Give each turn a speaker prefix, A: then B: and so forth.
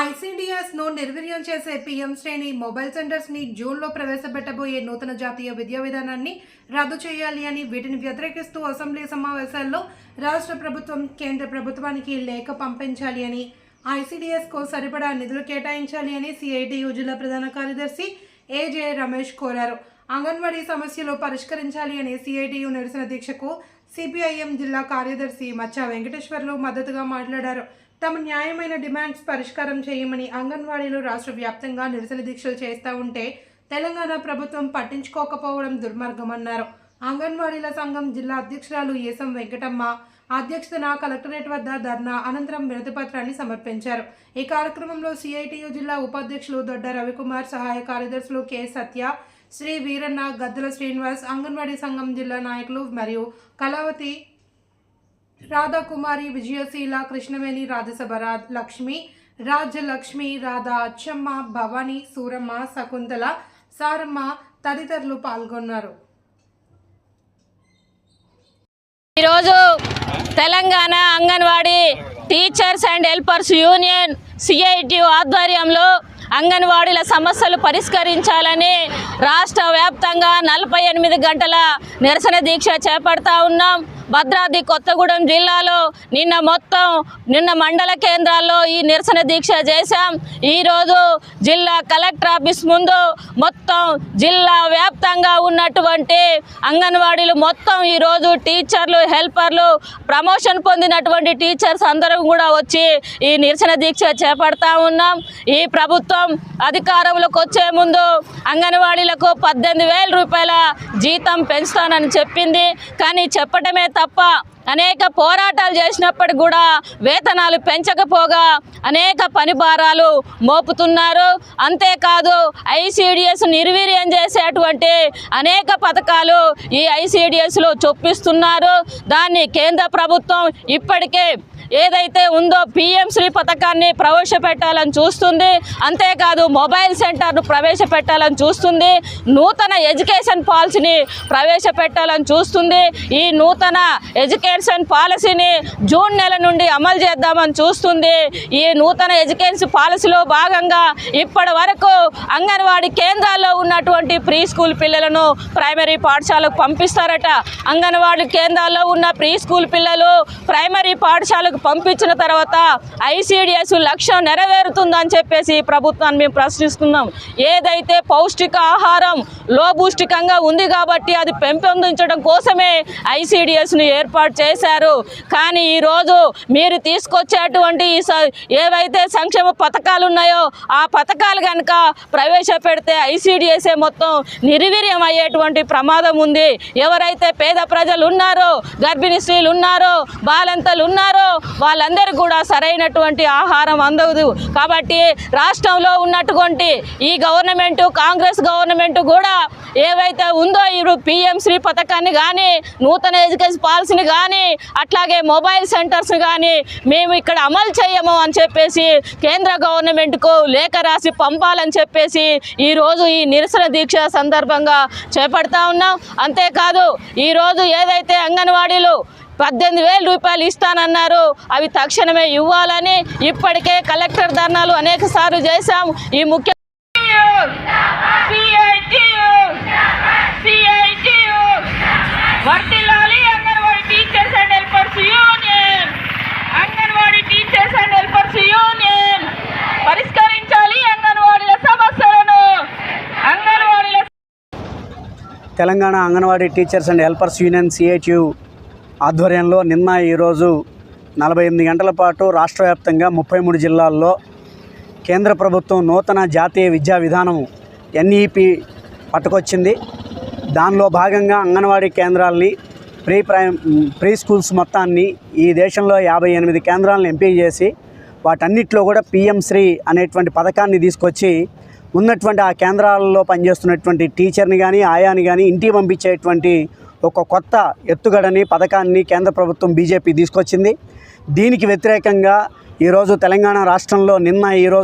A: ఐసీడీఎస్ను నిర్వీర్యం చేసే పీఎం శ్రేణి మొబైల్ సెంటర్స్ని జూన్లో ప్రవేశపెట్టబోయే నూతన జాతీయ విద్యా విధానాన్ని రద్దు చేయాలి అని వీటిని వ్యతిరేకిస్తూ అసెంబ్లీ సమావేశాల్లో రాష్ట్ర ప్రభుత్వం కేంద్ర ప్రభుత్వానికి లేఖ పంపించాలి అని ఐసీడీఎస్కు సరిపడా నిధులు కేటాయించాలి అని సిఐటియు జిల్లా ప్రధాన కార్యదర్శి ఏజే రమేష్ కోరారు. అంగన్వాడీ సమస్యలు పరిష్కరించాలి అని సిఐటియు నిరసన దీక్షకు సిపిఐఎం జిల్లా కార్యదర్శి మచ్చా వెంకటేశ్వర్లు మద్దతుగా మాట్లాడారు. తమ న్యాయమైన డిమాండ్స్ పరిష్కారం చేయమని అంగన్వాడీలు రాష్ట్ర వ్యాప్తంగా నిరసన దీక్షలు చేస్తూ ఉంటే తెలంగాణ ప్రభుత్వం పట్టించుకోకపోవడం దుర్మార్గమన్నారు. అంగన్వాడీల సంఘం జిల్లా అధ్యక్షురాలు ఏసం వెంకటమ్మ అధ్యక్షతన కలెక్టరేట్ వద్ద ధర్నా అనంతరం వినతిపత్రాన్ని సమర్పించారు. ఈ కార్యక్రమంలో సిఐటియు జిల్లా ఉపాధ్యక్షులు దొడ్డ రవికుమార్ సహాయ కార్యదర్శులు కె సత్య శ్రీ వీరన్న గద్దల శ్రీనివాస్ అంగన్వాడీ సంఘం జిల్లా నాయకులు మరియు కళావతి రాధాకుమారి విజయశీల కృష్ణవేణి రాజసభ రా లక్ష్మి రాజ్యలక్ష్మి రాధా అచ్చమ్మ భవాని సూరమ్మ శకుంతల సారమ్మ తదితరులు పాల్గొన్నారు.
B: ఈరోజు Telangana anganwadi teachers and helpers union CITU ఆధ్వర్యంలో అంగన్వాడీల సమస్యలు పరిష్కరించాలని రాష్ట్ర వ్యాప్తంగా నలభై ఎనిమిది గంటల నిరసన దీక్ష చేపడతా ఉన్నాం. భద్రాద్రి కొత్తగూడెం జిల్లాలో నిన్న మొత్తం నిన్న మండల కేంద్రాల్లో ఈ నిరసన దీక్ష చేశాం. ఈరోజు జిల్లా కలెక్టర్ ఆఫీస్ ముందు మొత్తం జిల్లా వ్యాప్తంగా ఉన్నటువంటి అంగన్వాడీలు మొత్తం ఈరోజు టీచర్లు హెల్పర్లు ప్రమోషన్ పొందినటువంటి టీచర్స్ అందరం కూడా వచ్చి ఈ నిరసన దీక్ష చేపడతా ఉన్నాం. ఈ ప్రభుత్వం అధికారంలోకి వచ్చే ముందు అంగన్వాడీలకు పద్దెనిమిది వేల రూపాయల జీతం పెంచుతానని చెప్పింది. కానీ చెప్పటమే తప్ప అనేక పోరాటాలు చేసినప్పటికి కూడా వేతనాలు పెంచకపోగా అనేక పని భారాలు మోపుతున్నారు. అంతేకాదు ఐసీడిఎస్ నిర్వీర్యం చేసేటువంటి అనేక పథకాలు ఈ ఐసీడిఎస్లో చొప్పిస్తున్నారు. దాన్ని కేంద్ర ప్రభుత్వం ఇప్పటికే ఏదైతే ఉందో పిఎంశ్రీ పథకాన్ని ప్రవేశపెట్టాలని చూస్తుంది అంతేకాదు మొబైల్ సెంటర్ను ప్రవేశపెట్టాలని చూస్తుంది నూతన ఎడ్యుకేషన్ పాలసీని ప్రవేశపెట్టాలని చూస్తుంది ఈ నూతన ఎడ్యుకేషన్ పాలసీని జూన్ నెల నుండి అమలు చేద్దామని చూస్తుంది. ఈ నూతన ఎడ్యుకేషన్ పాలసీలో భాగంగా ఇప్పటి వరకు అంగన్వాడీ కేంద్రాల్లో ఉన్నటువంటి ప్రీ స్కూల్ పిల్లలను ప్రైమరీ పాఠశాలకు పంపిస్తారట. అంగన్వాడీ కేంద్రాల్లో ఉన్న ప్రీ స్కూల్ పిల్లలు ప్రైమరీ పాఠశాలకు పంపించిన తర్వాత ఐసీడిఎస్ లక్ష్యం నెరవేరుతుందని చెప్పేసి ప్రభుత్వాన్ని మేము ప్రశ్నిస్తున్నాం. ఏదైతే పౌష్టిక ఆహారం లోపూష్టికంగా ఉంది కాబట్టి అది పెంపొందించడం కోసమే ఐసీడిఎస్ను ఏర్పాటు చేశారు. కానీ ఈరోజు మీరు తీసుకొచ్చేటువంటి ఈ స- ఏవైతే సంక్షేమ పథకాలు ఉన్నాయో ఆ పథకాలు కనుక ప్రవేశపెడితే ఐసీడిఎస్ఏ మొత్తం నిర్వీర్యం అయ్యేటువంటి ప్రమాదం ఉంది. ఎవరైతే పేద ప్రజలు ఉన్నారో గర్భిణీ స్త్రీలు ఉన్నారో బాలంతలు ఉన్నారో వాళ్ళందరూ కూడా సరైనటువంటి ఆహారం అందదు. కాబట్టి రాష్ట్రంలో ఉన్నటువంటి ఈ గవర్నమెంట్ కాంగ్రెస్ గవర్నమెంట్ కూడా ఏవైతే ఉందో ఇప్పుడు పిఎం శ్రీ పథకాన్ని కానీ నూతన ఎడ్యుకేషన్ పాలసీని కానీ అట్లాగే మొబైల్ సెంటర్స్ కానీ మేము ఇక్కడ అమలు చేయము అని చెప్పేసి కేంద్ర గవర్నమెంట్కు లేఖ రాసి పంపాలని చెప్పేసి ఈరోజు ఈ నిరసన దీక్ష సందర్భంగా చేపడతా ఉన్నాం. అంతేకాదు ఈరోజు ఏదైతే అంగన్వాడీలు పద్దెనిమిది వేల రూపాయలు ఇస్తానన్నారు. అవి తక్షణమే ఇవ్వాలని ఇప్పటికే కలెక్టర్ ధర్నాలు అనేక సార్లు చేశాం. ఈ ముఖ్య
C: వర్తిల్లాలి anganwadi teachers and helpers union. Anganwadi teachers and helpers union. పరిష్కరించాలి అంగన్వాడీల సమస్యలను. అంగన్వాడీల
D: Telangana anganwadi teachers and helpers union సిహెచ్యు ఆధ్వర్యంలో నిన్న ఈరోజు నలభై ఎనిమిది గంటల పాటు రాష్ట్ర వ్యాప్తంగా ముప్పై మూడు జిల్లాల్లో కేంద్ర ప్రభుత్వం నూతన జాతీయ విద్యా విధానం ఎన్ఈపి పట్టుకొచ్చింది. దానిలో భాగంగా అంగన్వాడీ కేంద్రాలని ప్రీ ప్రై ప్రీ స్కూల్స్ మొత్తాన్ని ఈ దేశంలో యాభై ఎనిమిది కేంద్రాలను ఎంపిక చేసి వాటన్నిటిలో కూడా పిఎం శ్రీ అనేటువంటి పథకాన్ని తీసుకొచ్చి ఉన్నటువంటి ఆ కేంద్రాలలో పనిచేస్తున్నటువంటి టీచర్ని కానీ ఆయాని కానీ ఇంటికి పంపించేటువంటి ఒక కొత్త ఎత్తుగడని పథకాన్ని కేంద్ర ప్రభుత్వం బీజేపీ తీసుకొచ్చింది. దీనికి వ్యతిరేకంగా ఈరోజు తెలంగాణ రాష్ట్రంలో నిన్న ఈరోజు